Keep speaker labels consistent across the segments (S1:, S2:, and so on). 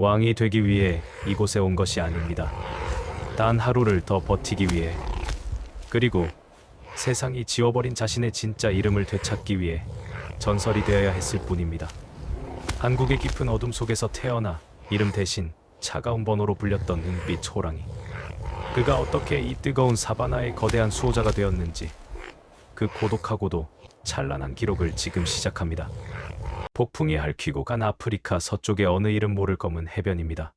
S1: 왕이 되기 위해 이곳에 온 것이 아닙니다. 단 하루를 더 버티기 위해 그리고 세상이 지워버린 자신의 진짜 이름을 되찾기 위해 전설이 되어야 했을 뿐입니다. 한국의 깊은 어둠 속에서 태어나 이름 대신 차가운 번호로 불렸던 은빛 호랑이. 그가 어떻게 이 뜨거운 사바나의 거대한 수호자가 되었는지 그 고독하고도 찬란한 기록을 지금 시작합니다. 폭풍이 핥히고 간 아프리카 서쪽의 어느 이름 모를 검은 해변입니다.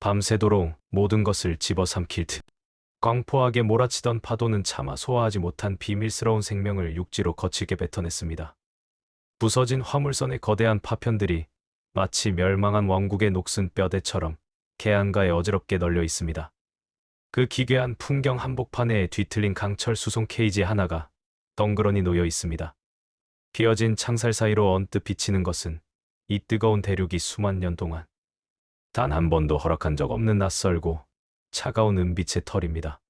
S1: 밤새도록 모든 것을 집어삼킬 듯 광포하게 몰아치던 파도는 차마 소화하지 못한 비밀스러운 생명을 육지로 거칠게 뱉어냈습니다. 부서진 화물선의 거대한 파편들이 마치 멸망한 왕국의 녹슨 뼈대처럼 개안가에 어지럽게 널려 있습니다. 그 기괴한 풍경 한복판에 뒤틀린 강철 수송 케이지 하나가 덩그러니 놓여 있습니다. 비어진 창살 사이로 언뜻 비치는 것은 이 뜨거운 대륙이 수만 년 동안 단 한 번도 허락한 적 없는 낯설고 차가운 은빛의 털입니다.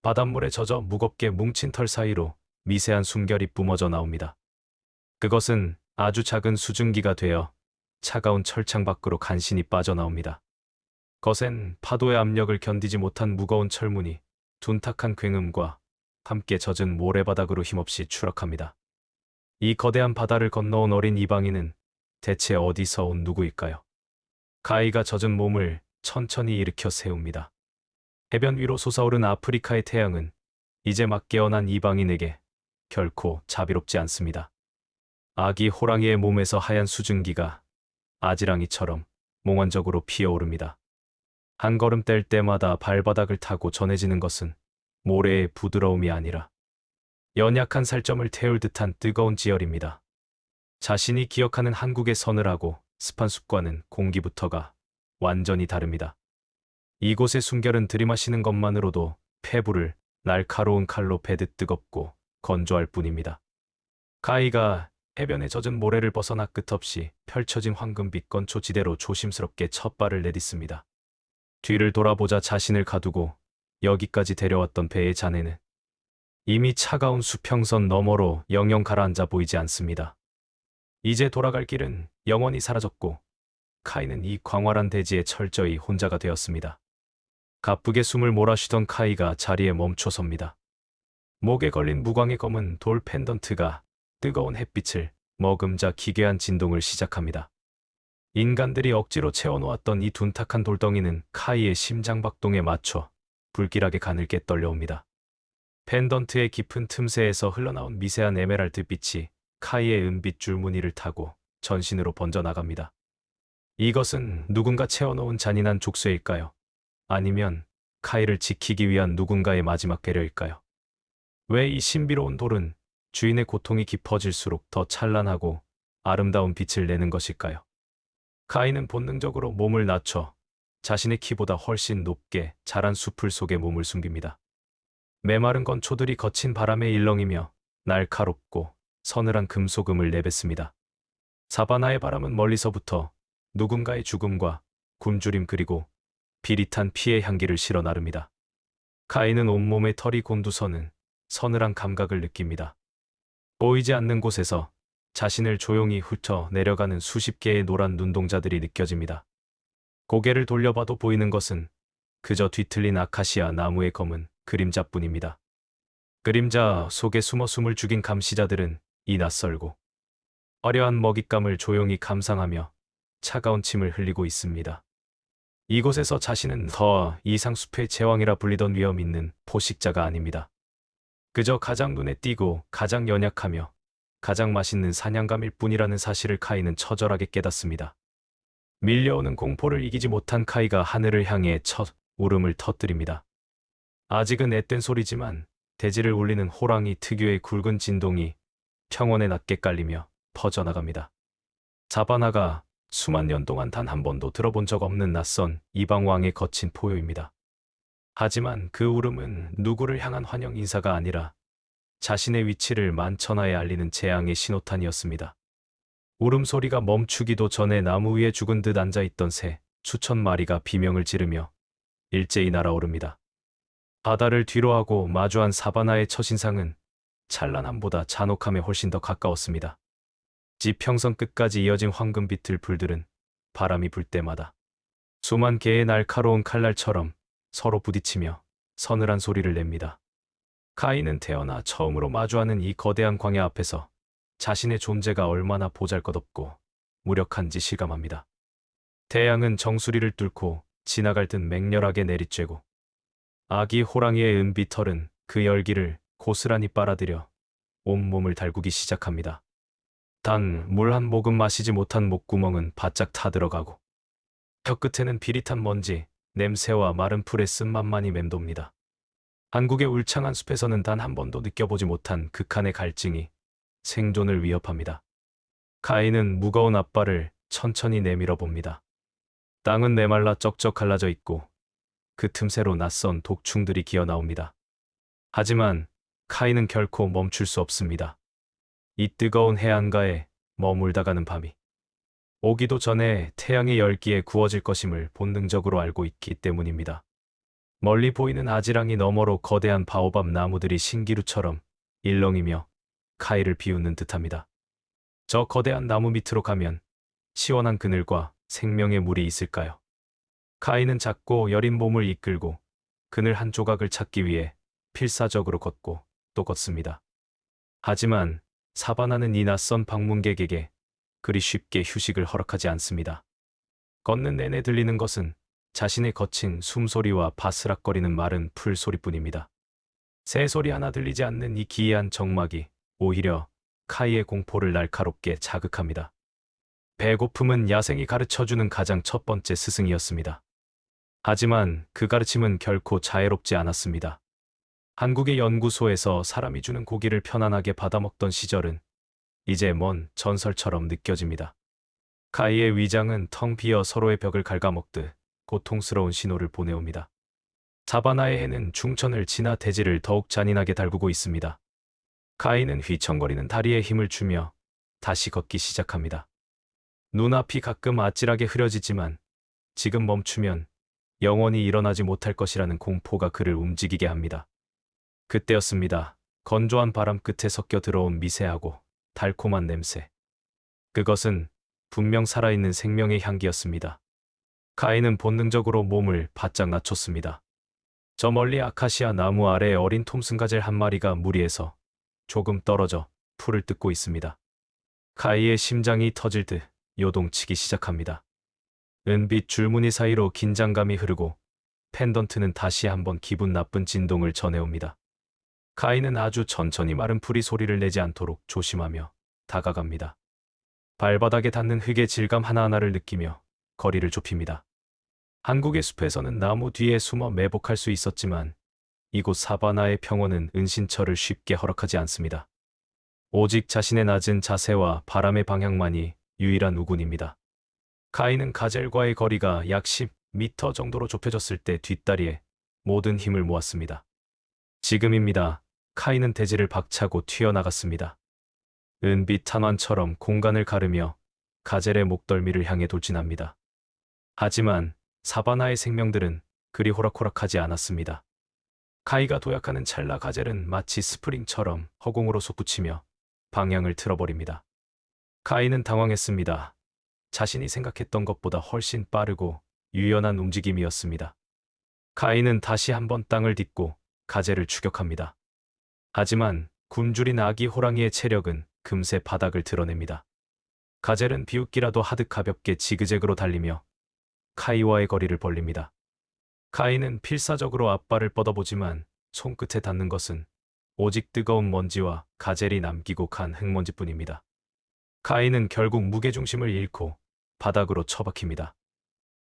S1: 바닷물에 젖어 무겁게 뭉친 털 사이로 미세한 숨결이 뿜어져 나옵니다. 그것은 아주 작은 수증기가 되어 차가운 철창 밖으로 간신히 빠져나옵니다. 거센 파도의 압력을 견디지 못한 무거운 철문이 둔탁한 굉음과 함께 젖은 모래바닥으로 힘없이 추락합니다. 이 거대한 바다를 건너온 어린 이방인은 대체 어디서 온 누구일까요? 가이가 젖은 몸을 천천히 일으켜 세웁니다. 해변 위로 솟아오른 아프리카의 태양은 이제 막 깨어난 이방인에게 결코 자비롭지 않습니다. 아기 호랑이의 몸에서 하얀 수증기가 아지랑이처럼 몽환적으로 피어오릅니다. 한 걸음 뗄 때마다 발바닥을 타고 전해지는 것은 모래의 부드러움이 아니라 연약한 살점을 태울 듯한 뜨거운 지열입니다. 자신이 기억하는 한국의 서늘하고 습한 숲과는 공기부터가 완전히 다릅니다. 이곳의 숨결은 들이마시는 것만으로도 폐부를 날카로운 칼로 베듯 뜨겁고 건조할 뿐입니다. 가이가 해변에 젖은 모래를 벗어나 끝없이 펼쳐진 황금빛 건초 지대로 조심스럽게 첫 발을 내딛습니다. 뒤를 돌아보자 자신을 가두고 여기까지 데려왔던 배의 자네는 이미 차가운 수평선 너머로 영영 가라앉아 보이지 않습니다. 이제 돌아갈 길은 영원히 사라졌고 카이는 이 광활한 대지에 철저히 혼자가 되었습니다. 가쁘게 숨을 몰아쉬던 카이가 자리에 멈춰섭니다. 목에 걸린 무광의 검은 돌 펜던트가 뜨거운 햇빛을 머금자 기괴한 진동을 시작합니다. 인간들이 억지로 채워놓았던 이 둔탁한 돌덩이는 카이의 심장박동에 맞춰 불길하게 가늘게 떨려옵니다. 펜던트의 깊은 틈새에서 흘러나온 미세한 에메랄드 빛이 카이의 은빛 줄무늬를 타고 전신으로 번져나갑니다. 이것은 누군가 채워놓은 잔인한 족쇄일까요? 아니면 카이를 지키기 위한 누군가의 마지막 배려일까요? 왜 이 신비로운 돌은 주인의 고통이 깊어질수록 더 찬란하고 아름다운 빛을 내는 것일까요? 카이는 본능적으로 몸을 낮춰 자신의 키보다 훨씬 높게 자란 숲을 속에 몸을 숨깁니다. 메마른 건초들이 거친 바람에 일렁이며 날카롭고 서늘한 금속음을 내뱉습니다. 사바나의 바람은 멀리서부터 누군가의 죽음과 굶주림 그리고 비릿한 피의 향기를 실어 나릅니다. 카이는 온몸에 털이 곤두서는 서늘한 감각을 느낍니다. 보이지 않는 곳에서 자신을 조용히 훑어 내려가는 수십 개의 노란 눈동자들이 느껴집니다. 고개를 돌려봐도 보이는 것은 그저 뒤틀린 아카시아 나무의 검은 그림자뿐입니다. 그림자 속에 숨어 숨을 죽인 감시자들은 이 낯설고 어려한 먹잇감을 조용히 감상하며 차가운 침을 흘리고 있습니다. 이곳에서 자신은 더 이상 숲의 제왕이라 불리던 위험 있는 포식자가 아닙니다. 그저 가장 눈에 띄고 가장 연약하며 가장 맛있는 사냥감일 뿐이라는 사실을 카이는 처절하게 깨닫습니다. 밀려오는 공포를 이기지 못한 카이가 하늘을 향해 첫 울음을 터뜨립니다. 아직은 앳된 소리지만 대지를 울리는 호랑이 특유의 굵은 진동이 평원에 낮게 깔리며 퍼져나갑니다. 자바나가 수만 년 동안 단 한 번도 들어본 적 없는 낯선 이방왕의 거친 포효입니다. 하지만 그 울음은 누구를 향한 환영 인사가 아니라 자신의 위치를 만천하에 알리는 재앙의 신호탄이었습니다. 울음소리가 멈추기도 전에 나무 위에 죽은 듯 앉아있던 새 수천 마리가 비명을 지르며 일제히 날아오릅니다. 바다를 뒤로하고 마주한 사바나의 첫인상은 찬란함보다 잔혹함에 훨씬 더 가까웠습니다. 지평선 끝까지 이어진 황금빛을 불들은 바람이 불 때마다 수만 개의 날카로운 칼날처럼 서로 부딪히며 서늘한 소리를 냅니다. 카이는 태어나 처음으로 마주하는 이 거대한 광야 앞에서 자신의 존재가 얼마나 보잘것없고 무력한지 실감합니다. 태양은 정수리를 뚫고 지나갈 듯 맹렬하게 내리쬐고 아기 호랑이의 은비 털은 그 열기를 고스란히 빨아들여 온몸을 달구기 시작합니다. 단 물 한 모금 마시지 못한 목구멍은 바짝 타들어가고 혀끝에는 비릿한 먼지, 냄새와 마른 풀의 쓴맛만이 맴돕니다. 한국의 울창한 숲에서는 단 한 번도 느껴보지 못한 극한의 갈증이 생존을 위협합니다. 카이는 무거운 앞발을 천천히 내밀어 봅니다. 땅은 메말라 쩍쩍 갈라져 있고 그 틈새로 낯선 독충들이 기어 나옵니다. 하지만 카이는 결코 멈출 수 없습니다. 이 뜨거운 해안가에 머물다가는 밤이 오기도 전에 태양의 열기에 구워질 것임을 본능적으로 알고 있기 때문입니다. 멀리 보이는 아지랑이 너머로 거대한 바오밥 나무들이 신기루처럼 일렁이며 카이를 비웃는 듯합니다. 저 거대한 나무 밑으로 가면 시원한 그늘과 생명의 물이 있을까요? 카이는 작고 여린 몸을 이끌고 그늘 한 조각을 찾기 위해 필사적으로 걷고 또 걷습니다. 하지만 사바나는 이 낯선 방문객에게 그리 쉽게 휴식을 허락하지 않습니다. 걷는 내내 들리는 것은 자신의 거친 숨소리와 바스락거리는 마른 풀소리뿐입니다. 새소리 하나 들리지 않는 이 기이한 정막이 오히려 카이의 공포를 날카롭게 자극합니다. 배고픔은 야생이 가르쳐주는 가장 첫 번째 스승이었습니다. 하지만 그 가르침은 결코 자애롭지 않았습니다. 한국의 연구소에서 사람이 주는 고기를 편안하게 받아먹던 시절은 이제 먼 전설처럼 느껴집니다. 카이의 위장은 텅 비어 서로의 벽을 갉아먹듯 고통스러운 신호를 보내옵니다. 사바나의 해는 중천을 지나 대지를 더욱 잔인하게 달구고 있습니다. 카이는 휘청거리는 다리에 힘을 주며 다시 걷기 시작합니다. 눈앞이 가끔 아찔하게 흐려지지만 지금 멈추면 영원히 일어나지 못할 것이라는 공포가 그를 움직이게 합니다. 그때였습니다. 건조한 바람 끝에 섞여 들어온 미세하고 달콤한 냄새. 그것은 분명 살아있는 생명의 향기였습니다. 카이는 본능적으로 몸을 바짝 낮췄습니다. 저 멀리 아카시아 나무 아래 어린 톰슨가젤 한 마리가 무리에서 조금 떨어져 풀을 뜯고 있습니다. 카이의 심장이 터질 듯 요동치기 시작합니다. 은빛 줄무늬 사이로 긴장감이 흐르고 펜던트는 다시 한번 기분 나쁜 진동을 전해옵니다. 카이는 아주 천천히 마른 풀이 소리를 내지 않도록 조심하며 다가갑니다. 발바닥에 닿는 흙의 질감 하나하나를 느끼며 거리를 좁힙니다. 한국의 숲에서는 나무 뒤에 숨어 매복할 수 있었지만 이곳 사바나의 평원은 은신처를 쉽게 허락하지 않습니다. 오직 자신의 낮은 자세와 바람의 방향만이 유일한 우군입니다. 카이는 가젤과의 거리가 약 10m 정도로 좁혀졌을 때 뒷다리에 모든 힘을 모았습니다. 지금입니다. 카이는 대지를 박차고 튀어나갔습니다. 은빛 탄환처럼 공간을 가르며 가젤의 목덜미를 향해 돌진합니다. 하지만 사바나의 생명들은 그리 호락호락하지 않았습니다. 카이가 도약하는 찰나 가젤은 마치 스프링처럼 허공으로 솟구치며 방향을 틀어버립니다. 카이는 당황했습니다. 자신이 생각했던 것보다 훨씬 빠르고 유연한 움직임이었습니다. 카이는 다시 한번 땅을 딛고 가젤을 추격합니다. 하지만 굶주린 아기 호랑이의 체력은 금세 바닥을 드러냅니다. 가젤은 비웃기라도 하듯 가볍게 지그재그로 달리며 카이와의 거리를 벌립니다. 카이는 필사적으로 앞발을 뻗어보지만 손끝에 닿는 것은 오직 뜨거운 먼지와 가젤이 남기고 간 흙먼지뿐입니다. 카이는 결국 무게중심을 잃고 바닥으로 처박힙니다.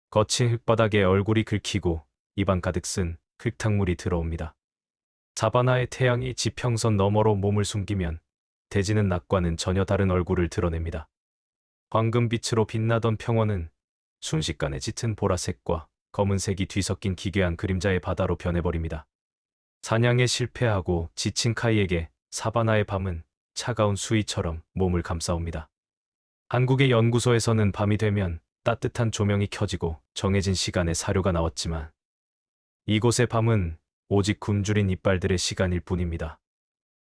S1: 거친 흙바닥에 얼굴이 긁히고 입안 가득 쓴 흙탕물이 들어옵니다. 자바나의 태양이 지평선 너머로 몸을 숨기면 대지는 낮과는 전혀 다른 얼굴을 드러냅니다. 황금빛으로 빛나던 평원은 순식간에 짙은 보라색과 검은색이 뒤섞인 기괴한 그림자의 바다로 변해버립니다. 사냥에 실패하고 지친 카이에게 사바나의 밤은 차가운 수위처럼 몸을 감싸옵니다. 한국의 연구소에서는 밤이 되면 따뜻한 조명이 켜지고 정해진 시간에 사료가 나왔지만 이곳의 밤은 오직 굶주린 이빨들의 시간일 뿐입니다.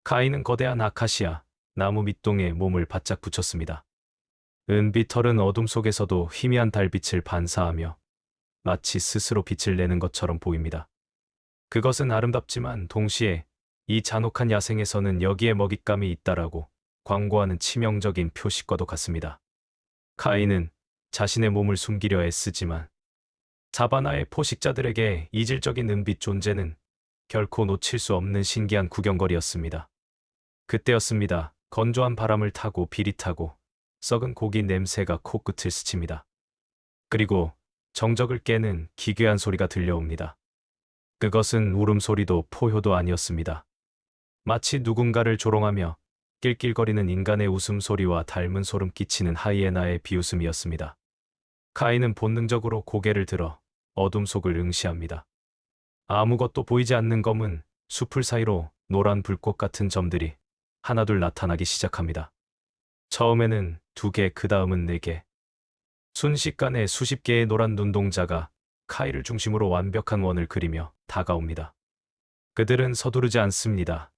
S1: 카이는 거대한 아카시아, 나무 밑동에 몸을 바짝 붙였습니다. 은빛 털은 어둠 속에서도 희미한 달빛을 반사하며 마치 스스로 빛을 내는 것처럼 보입니다. 그것은 아름답지만 동시에 이 잔혹한 야생에서는 여기에 먹잇감이 있다라고 광고하는 치명적인 표식과도 같습니다. 카이는 자신의 몸을 숨기려 애쓰지만 사바나의 포식자들에게 이질적인 은빛 존재는 결코 놓칠 수 없는 신기한 구경거리였습니다. 그때였습니다. 건조한 바람을 타고 비릿하고 썩은 고기 냄새가 코끝을 스칩니다. 그리고 정적을 깨는 기괴한 소리가 들려옵니다. 그것은 울음소리도 포효도 아니었습니다. 마치 누군가를 조롱하며 낄낄거리는 인간의 웃음소리와 닮은 소름 끼치는 하이에나의 비웃음이었습니다. 카이는 본능적으로 고개를 들어 어둠 속을 응시합니다. 아무것도 보이지 않는 검은 숲을 사이로 노란 불꽃 같은 점들이 하나둘 나타나기 시작합니다. 처음에는 두 개, 그 다음은 네 개. 순식간에 수십 개의 노란 눈동자가 카이를 중심으로 완벽한 원을 그리며 다가옵니다. 그들은 서두르지 않습니다.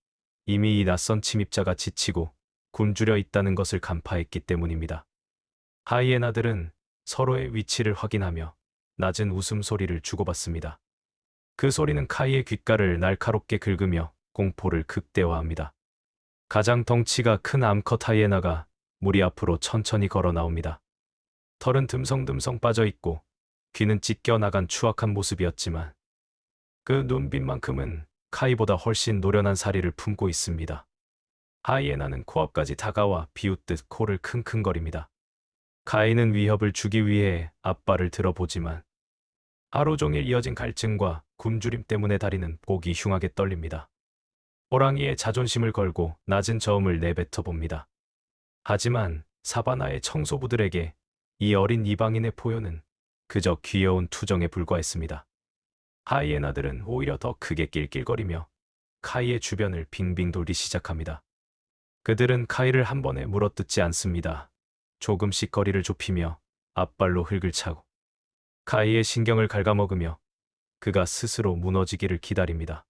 S1: 이미 이 낯선 침입자가 지치고 굶주려 있다는 것을 간파했기 때문입니다. 하이에나들은 서로의 위치를 확인하며 낮은 웃음소리를 주고받습니다. 그 소리는 카이의 귓가를 날카롭게 긁으며 공포를 극대화합니다. 가장 덩치가 큰 암컷 하이에나가 무리 앞으로 천천히 걸어 나옵니다. 털은 듬성듬성 빠져 있고 귀는 찢겨 나간 추악한 모습이었지만 그 눈빛만큼은 카이보다 훨씬 노련한 사리를 품고 있습니다. 하이에나는 코앞까지 다가와 비웃듯 코를 킁킁거립니다. 카이는 위협을 주기 위해 앞발을 들어보지만 하루 종일 이어진 갈증과 굶주림 때문에 다리는 보기 흉하게 떨립니다. 호랑이의 자존심을 걸고 낮은 저음을 내뱉어 봅니다. 하지만 사바나의 청소부들에게 이 어린 이방인의 포효는 그저 귀여운 투정에 불과했습니다. 하이에나들은 오히려 더 크게 낄낄거리며 카이의 주변을 빙빙 돌기 시작합니다. 그들은 카이를 한 번에 물어뜯지 않습니다. 조금씩 거리를 좁히며 앞발로 흙을 차고 카이의 신경을 갉아먹으며 그가 스스로 무너지기를 기다립니다.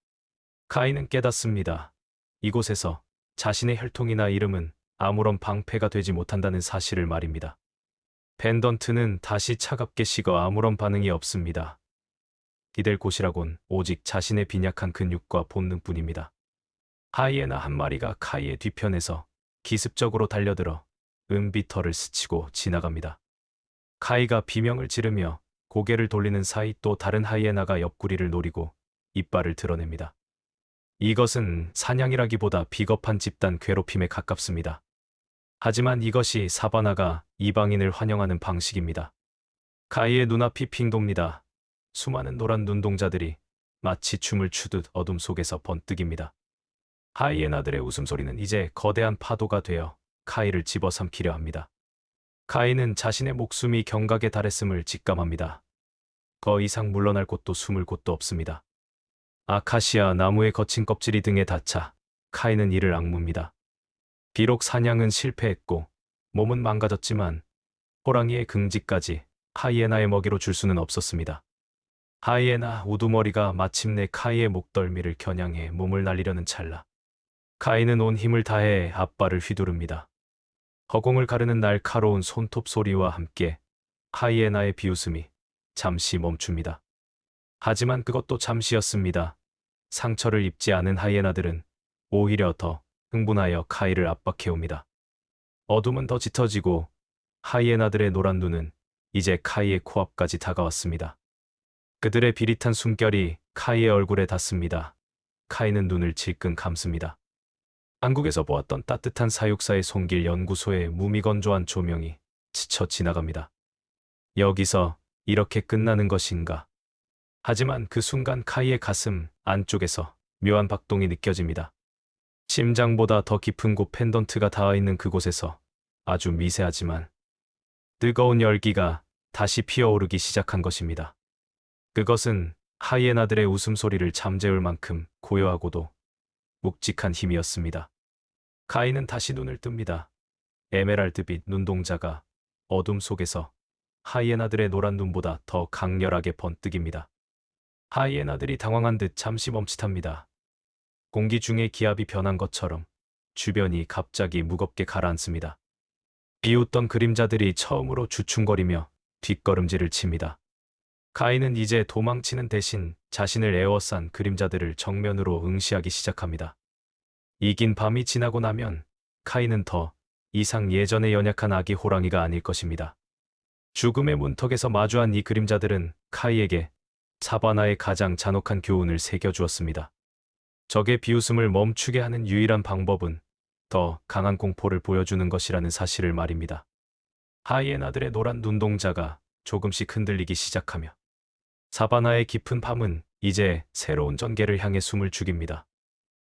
S1: 카이는 깨닫습니다. 이곳에서 자신의 혈통이나 이름은 아무런 방패가 되지 못한다는 사실을 말입니다. 펜던트는 다시 차갑게 식어 아무런 반응이 없습니다. 기댈 곳이라곤 오직 자신의 빈약한 근육과 본능뿐입니다. 하이에나 한 마리가 카이의 뒤편에서 기습적으로 달려들어 은비터를 스치고 지나갑니다. 카이가 비명을 지르며 고개를 돌리는 사이 또 다른 하이에나가 옆구리를 노리고 이빨을 드러냅니다. 이것은 사냥이라기보다 비겁한 집단 괴롭힘에 가깝습니다. 하지만 이것이 사바나가 이방인을 환영하는 방식입니다. 카이의 눈앞이 핑 돕니다. 수많은 노란 눈동자들이 마치 춤을 추듯 어둠 속에서 번뜩입니다. 하이에나들의 웃음소리는 이제 거대한 파도가 되어 카이를 집어삼키려 합니다. 카이는 자신의 목숨이 경각에 달했음을 직감합니다. 더 이상 물러날 곳도 숨을 곳도 없습니다. 아카시아 나무의 거친 껍질이 등에 닿자 카이는 이를 악무입니다. 비록 사냥은 실패했고 몸은 망가졌지만 호랑이의 긍지까지 하이에나의 먹이로 줄 수는 없었습니다. 하이에나 우두머리가 마침내 카이의 목덜미를 겨냥해 몸을 날리려는 찰나 카이는 온 힘을 다해 앞발을 휘두릅니다. 허공을 가르는 날카로운 손톱 소리와 함께 하이에나의 비웃음이 잠시 멈춥니다. 하지만 그것도 잠시였습니다. 상처를 입지 않은 하이에나들은 오히려 더 흥분하여 카이를 압박해옵니다. 어둠은 더 짙어지고 하이에나들의 노란 눈은 이제 카이의 코앞까지 다가왔습니다. 그들의 비릿한 숨결이 카이의 얼굴에 닿습니다. 카이는 눈을 질끈 감습니다. 한국에서 보았던 따뜻한 사육사의 손길 연구소의 무미건조한 조명이 지쳐 지나갑니다. 여기서 이렇게 끝나는 것인가? 하지만 그 순간 카이의 가슴 안쪽에서 묘한 박동이 느껴집니다. 심장보다 더 깊은 곳 펜던트가 닿아 있는 그곳에서 아주 미세하지만 뜨거운 열기가 다시 피어오르기 시작한 것입니다. 그것은 하이에나들의 웃음소리를 잠재울 만큼 고요하고도 묵직한 힘이었습니다. 카이는 다시 눈을 뜹니다. 에메랄드빛 눈동자가 어둠 속에서 하이에나들의 노란 눈보다 더 강렬하게 번뜩입니다. 하이에나들이 당황한 듯 잠시 멈칫합니다. 공기 중에 기압이 변한 것처럼 주변이 갑자기 무겁게 가라앉습니다. 비웃던 그림자들이 처음으로 주춤거리며 뒷걸음질을 칩니다. 카이는 이제 도망치는 대신 자신을 에워싼 그림자들을 정면으로 응시하기 시작합니다. 이긴 밤이 지나고 나면 카이는 더 이상 예전의 연약한 아기 호랑이가 아닐 것입니다. 죽음의 문턱에서 마주한 이 그림자들은 카이에게 사바나의 가장 잔혹한 교훈을 새겨주었습니다. 적의 비웃음을 멈추게 하는 유일한 방법은 더 강한 공포를 보여주는 것이라는 사실을 말입니다. 하이에나들의 노란 눈동자가 조금씩 흔들리기 시작하며 사바나의 깊은 밤은 이제 새로운 전개를 향해 숨을 죽입니다.